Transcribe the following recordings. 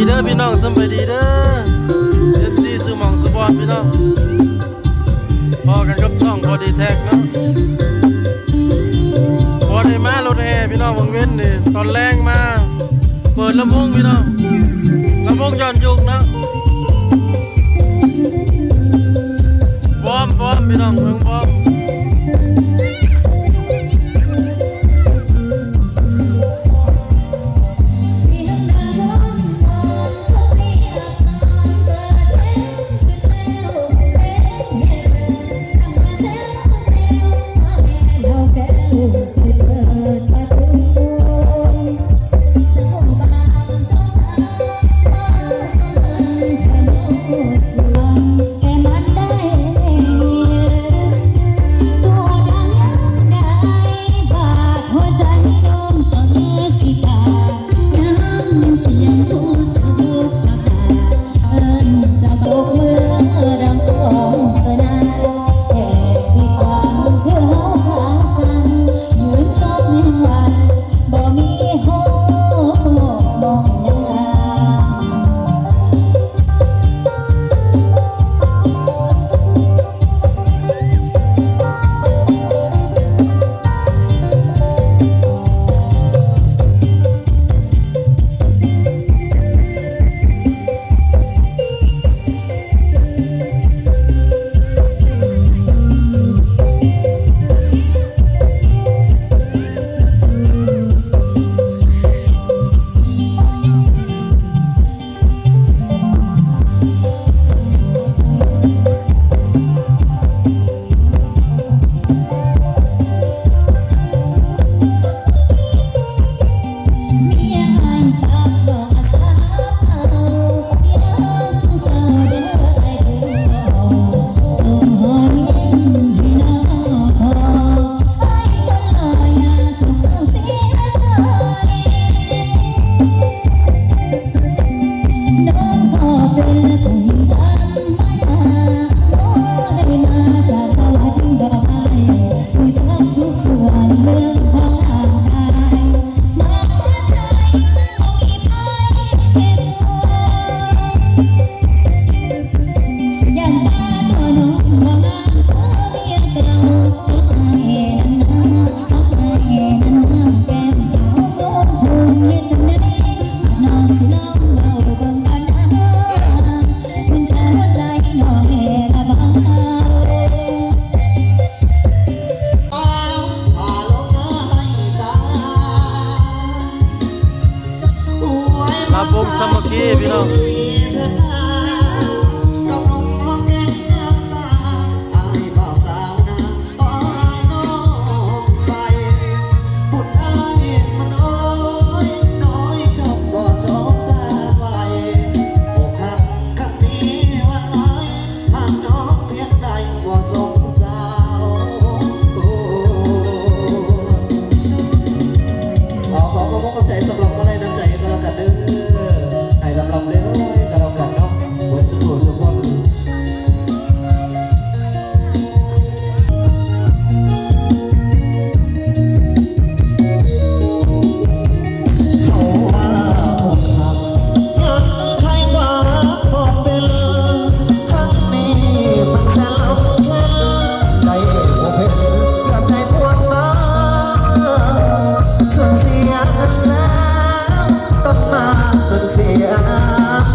ดีเด้อพี่น้องสบายดีเด้อเอฟซีซื้มองสปอร์ตพี่น้องพอกันกับซ่องพอดีแท็กเนาะพอได้มารถแห่พี่น้องวงเว้นนี่ตอนแรงมา เปิดลำวงพี่น้องลำวงย้อนยุกเนาะ ย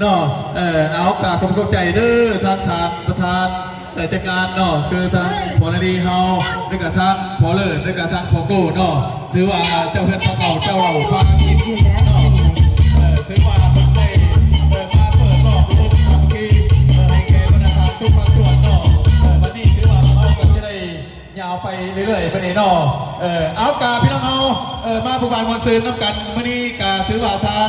เนาะเออเอากราบขอบคุณใจเด้อทางทานประธานเออจัดงานเนาะคือทางพอนาดีเฮาด้วยกับทางพอเลิศด้วยกับทางพอโก้เนาะถือว่าเจ้าเพื่อนพระเขาเจ้าเราพากินเนาะเอถือว่าเป็นได้เปิดมาเปิดรอบรูปทำกีเออให้แกบรรดาทานทุกภาคส่วนเนาะเออวันนี้ถือว่าเราก็จะได้ยาวไปเรื่อยๆไปนี่เนาะเออเอากาพี่น้องเอาเออมาผู้บานวันซืนน้ำกันมื่อนี้กาถือว่าทาง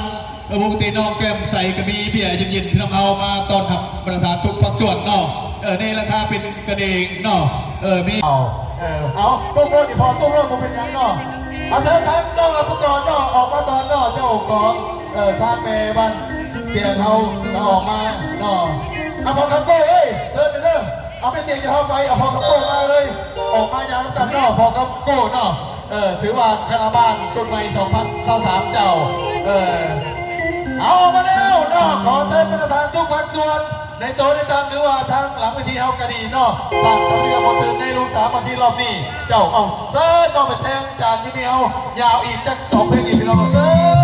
ปกติน้องแก้มใส่กระมีเบียร์เย็นๆพี่น้องเอามาตอนทับประธานทุกภาคส่วนเนาะเออในราคาเป็นกันเองเนาะเออมีเอาเออเอาตุ้มโลดอีพอตุ้มโลดผมเป็นยังเนาะอาเสร็จทั้งน้องเราผู้กองเนาะออกมาตอนเนาะเจ้าของเออท่าเมบันเตียงเขาจะออกมาเนาะเอาพอคับโก้เอ้ยเชิญไปเด้อเอาไปเตียงจะเข้าไปเอาพอกับโก้มาเลย ออกมาอย่างกันเนาะพอกับโก้เนาะเออถือว่าคณะบ้านชุดใหม่2023เจ้าเออ เอามาแล้วเนาะขอเชิญประธานทุกภาคส่วน ในโต๊ะในตามหรือว่าทางหลังเวทีเอากระดีเนาะทางสำเรียบอลถึงในลูกสามวันที่รอบนี้ เจ้าเอาเซิร์ฟต้องไปแทงจานที่นี่เอายาวอีกจักสองเพลงอีกพี่น้องเซิร์ฟ